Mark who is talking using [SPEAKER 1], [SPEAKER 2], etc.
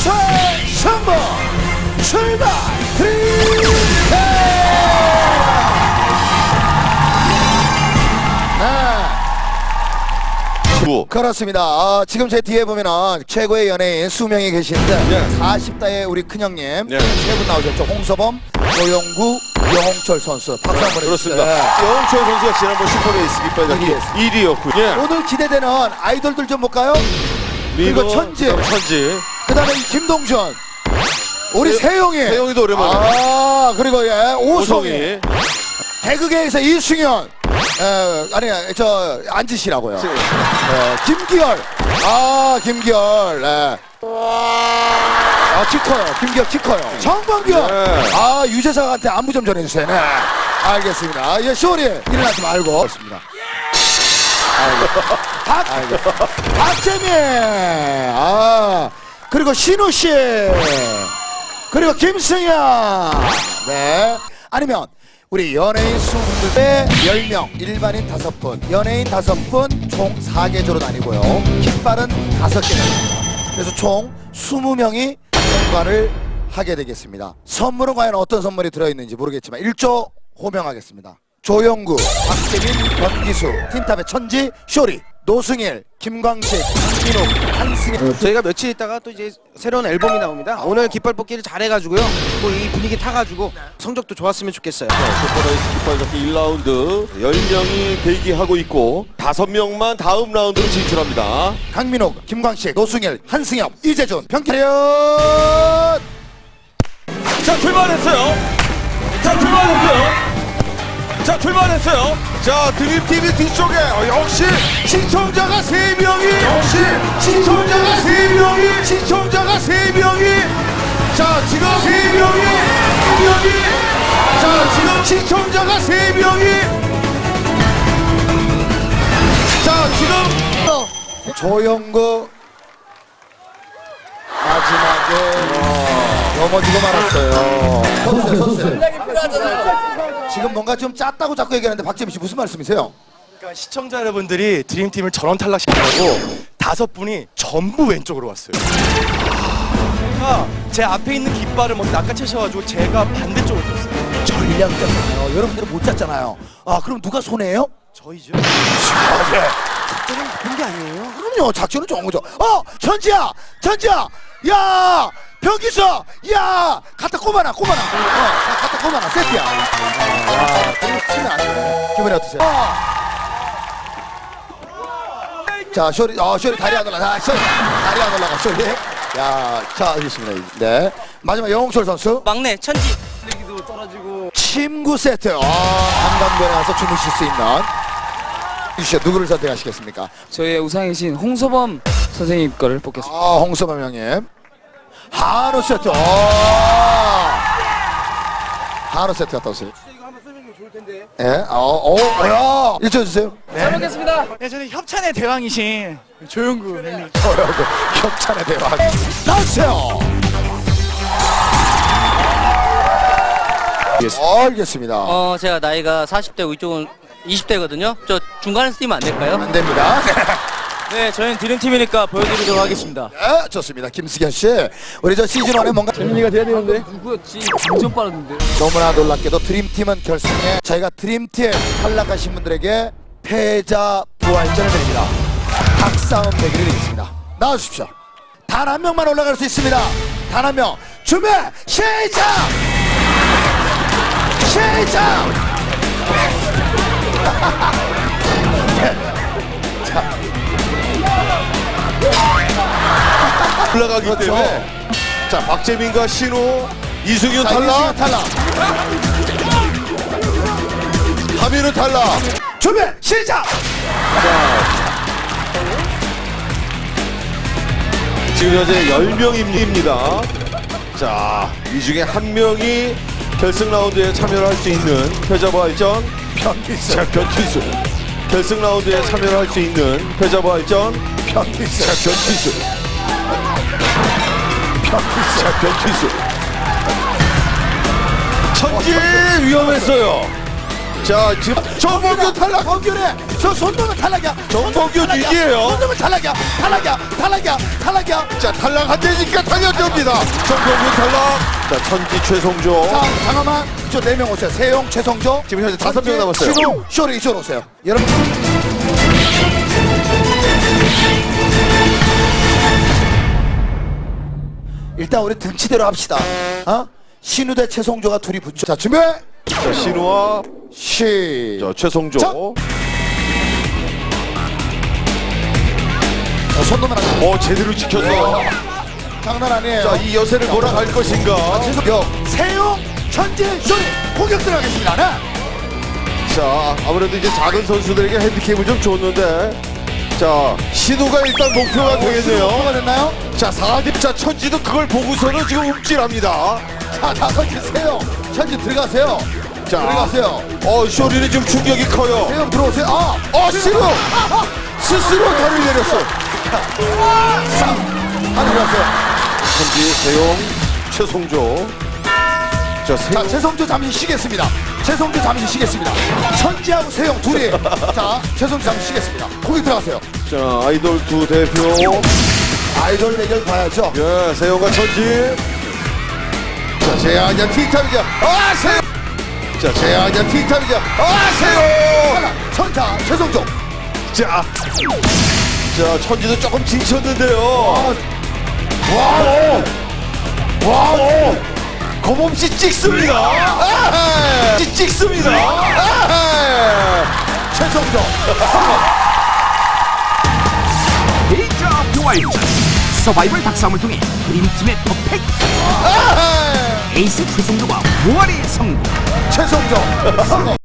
[SPEAKER 1] 최선봉 출발 네.
[SPEAKER 2] 부.
[SPEAKER 1] 그렇습니다. 아, 지금 제 뒤에 보면은 최고의 연예인 수명이 계시는데
[SPEAKER 2] 네.
[SPEAKER 1] 40대의 우리 큰형님
[SPEAKER 2] 네.
[SPEAKER 1] 세분 나오셨죠. 홍서범, 노영구, 여홍철 선수. 박수 한번
[SPEAKER 2] 그렇습니다.
[SPEAKER 1] 해주세요.
[SPEAKER 2] 영철 선수가 지난번 슈퍼레이스 깃발
[SPEAKER 1] 일
[SPEAKER 2] 잡기 1위였고요. 예.
[SPEAKER 1] 오늘 기대되는 아이돌들 좀 볼까요? 그리고 천지.
[SPEAKER 2] 천지.
[SPEAKER 1] 그 다음에 이 김동준, 우리
[SPEAKER 2] 세-
[SPEAKER 1] 세용이,
[SPEAKER 2] 세용이도 오랜만에.
[SPEAKER 1] 아 그리고 예 오송이,
[SPEAKER 2] 오성이.
[SPEAKER 1] 개그계에서 이승현, 에, 아니 저 안지씨라고요.
[SPEAKER 2] 세-
[SPEAKER 1] 예, 김기열, 아 김기열, 예. 아, 키 커요. 김기열 키 커요. 정범규,
[SPEAKER 2] 네.
[SPEAKER 1] 아 유재석한테 안부 좀 전해주세요. 네. 알겠습니다. 예, 쇼리 일어나지 말고. 그렇습니다. 박, 박재민, 아 그리고 신우 씨, 그리고 김승현, 네. 아니면 우리 연예인 20분들 10명, 일반인 5분, 연예인 5분, 총 4개조로 나뉘고요. 깃발은 5개입니다. 그래서 총 20명이 통과를 하게 되겠습니다. 선물은 과연 어떤 선물이 들어있는지 모르겠지만 1조 호명하겠습니다. 조영구, 박재민, 변기수, 틴탑의 천지, 쇼리, 노승일, 김광식, 강민욱, 한승현
[SPEAKER 3] 저희가 며칠 있다가 또 이제 새로운 앨범이 나옵니다. 오늘 깃발 뽑기를 잘해가지고요. 또 이 분위기 타가지고 성적도 좋았으면 좋겠어요.
[SPEAKER 2] 슈퍼레이스 깃발 잡기 1라운드 10명이 대기하고 있고 5명만 다음 라운드로 진출합니다.
[SPEAKER 1] 강민욱, 김광식, 노승일, 한승엽, 이재준, 평타련
[SPEAKER 2] 자 출발했어요. 자 출발했어요. 자 출발했어요. 자 드림팀이 뒤쪽에 어, 역시 시청자가 세 명이. 역시 시청자가 세 명이. 시청자가 세 명이. 자 지금 세 명이. 세 명이. 자 지금 시청자가 세 명이. 자 지금.
[SPEAKER 1] 조영구 마지막에 넘어지고 말았어요. 서주세요, 서주세요. 지금 뭔가 좀 짰다고 자꾸 얘기하는데 박재민 씨 무슨 말씀이세요?
[SPEAKER 4] 그러니까 시청자 여러분들이 드림팀을 전원 탈락시키려고 다섯 분이 전부 왼쪽으로 왔어요. 제가 제 앞에 있는 깃발을 막 낚아채셔가지고 제가 반대쪽으로 떴어요.
[SPEAKER 1] 전략 짰잖아요. 여러분들은 못 짰잖아요. 아 그럼 누가 손해예요?
[SPEAKER 4] 저희죠.
[SPEAKER 1] 작전은 나쁜 게 아니에요. 그럼요. 작전은 좋은 거죠. 어, 천지야, 천지야, 야, 병기수, 야, 갖다 꼽아놔, 꼽아놔. 어, 갖다 꼽아놔, 세트야. 야, 그거 치면 안 돼. 기분이 어떠세요? 자, 쇼리, 어, 쇼리 다리 안 올라가. 아, 쇼리, 다리 안 올라가, 쇼리. 야, 자, 알겠습니다. 네. 마지막 영홍철 선수.
[SPEAKER 3] 막내 천지.
[SPEAKER 1] 침구 세트. 아, 한강변에 와서 주무실 수 있는. 주시오, 누구를 선택하시겠습니까?
[SPEAKER 5] 저희의 우상이신 홍서범 선생님 거를 뽑겠습니다.
[SPEAKER 1] 아, 홍서범 형님. 한우 세트. 아. 한우 세트 갔다 오세요. 예? 어, 어, 야. 일쳐 주세요.
[SPEAKER 5] 잘 먹겠습니다.
[SPEAKER 4] 네, 저는 협찬의 대왕이신 조영구 형님.
[SPEAKER 1] 저라고 협찬의 대박. 나오세요. 알겠습니다.
[SPEAKER 6] 어 제가 나이가 40대고 이쪽은 20대거든요. 저 중간에 쓰면 안 될까요?
[SPEAKER 1] 안 됩니다.
[SPEAKER 5] 네, 저희는 드림팀이니까 보여드리도록 하겠습니다.
[SPEAKER 1] 네, 좋습니다. 김수현 씨. 우리 저 시즌 1에 뭔가
[SPEAKER 5] 재민이가 돼야 되는데. 누구였지? 완전 빠르던데.
[SPEAKER 1] 너무나 놀랍게도 드림팀은 결승에 저희가 드림팀 탈락하신 분들에게 패자 부활전을 드립니다. 박싸움 대결이 되겠습니다. 나와주십시오. 단 한 명만 올라갈 수 있습니다. 단 한 명. 준비 시작! 시작!
[SPEAKER 2] 올라가기
[SPEAKER 1] 그렇죠.
[SPEAKER 2] 때문에 자 박재민과 신호 이승윤
[SPEAKER 1] 자,
[SPEAKER 2] 탈락
[SPEAKER 1] 탈락.
[SPEAKER 2] 하민은 탈락
[SPEAKER 1] 준비 시작!
[SPEAKER 2] 지금 현재 10명입니다 자이 중에 한 명이 결승 라운드에 참여를 할수 있는 패자부활전
[SPEAKER 1] 변기수.
[SPEAKER 2] 자 변기수 결승 라운드에 참여를 할수 있는 패자부활전
[SPEAKER 1] 변기수.
[SPEAKER 2] 자 변기수 자 변기수 천지 위험했어요 자 지금 정봉규 탈락
[SPEAKER 1] 범균에 저 손동은 탈락이야.
[SPEAKER 2] 정범규. 위기예요.
[SPEAKER 1] 손동은 탈락이야. 탈락이야. 탈락이야. 탈락이야.
[SPEAKER 2] 자 탈락 안 되니까 달려듭니다 정봉규 탈락 자 천지 최성조
[SPEAKER 1] 자, 잠깐만. 이쪽 네명 오세요. 세용, 최성조.
[SPEAKER 2] 지금 현재 다섯 명 남았어요.
[SPEAKER 1] 쇼리 이쪽으로 오세요. 여러분. 일단 우리 등치대로 합시다. 어? 신우 대 최성조가 둘이 붙죠. 자, 준비.
[SPEAKER 2] 자 신우와
[SPEAKER 1] 시.
[SPEAKER 2] 자 최성조
[SPEAKER 1] 자. 자, 손 놓으면 안 돼.
[SPEAKER 2] 어 제대로 지켰어
[SPEAKER 1] 장난 아니에요.
[SPEAKER 2] 자 이 여세를 몰아갈 것인가
[SPEAKER 1] 최성조, 세용, 천진, 쇼리 공격 들어가겠습니다. 네.
[SPEAKER 2] 자 아무래도 이제 작은 선수들에게 핸디캡을 좀 줬는데 자 신우가 일단 목표가 되겠네요
[SPEAKER 1] 뭐가 됐나요?
[SPEAKER 2] 자 4대 자 천지도 그걸 보고서는 지금 움찔합니다
[SPEAKER 1] 자, 다섯 개 세요. 천진 들어가세요.
[SPEAKER 2] 자
[SPEAKER 1] 들어가세요.
[SPEAKER 2] 어 쇼리는 지금 충격이 커요
[SPEAKER 1] 세용 들어오세요. 아,
[SPEAKER 2] 어 스스로 다리를 내렸어
[SPEAKER 1] 하나 들어갔어요.
[SPEAKER 2] 천지 세용 최성조 자 세용
[SPEAKER 1] 자, 최성조 잠시 쉬겠습니다. 최성조 잠시 쉬겠습니다. 천지하고 세용 둘이. 자, 최성조 잠시 쉬겠습니다. 거기 들어가세요.
[SPEAKER 2] 자 아이돌 두 대표
[SPEAKER 1] 아이돌 대결 봐야죠.
[SPEAKER 2] 예 세용과 천지 자 제아냐 틱탑이자 아 세용 자 제아냐 틱탑이자 아 세용
[SPEAKER 1] 하나, 천자, 최성조.
[SPEAKER 2] 자, 자 천지도 조금 지쳤는데요.
[SPEAKER 1] 와우! 와우!
[SPEAKER 2] 겁없이 찍습니다. 아하! 찍- 찍습니다. 아하!
[SPEAKER 7] 데이저 교활전 서바이벌 박람을 통해 드림팀의 퍼펙트! 에이스 최성도가 무한의 성공
[SPEAKER 1] 최성조. 성공.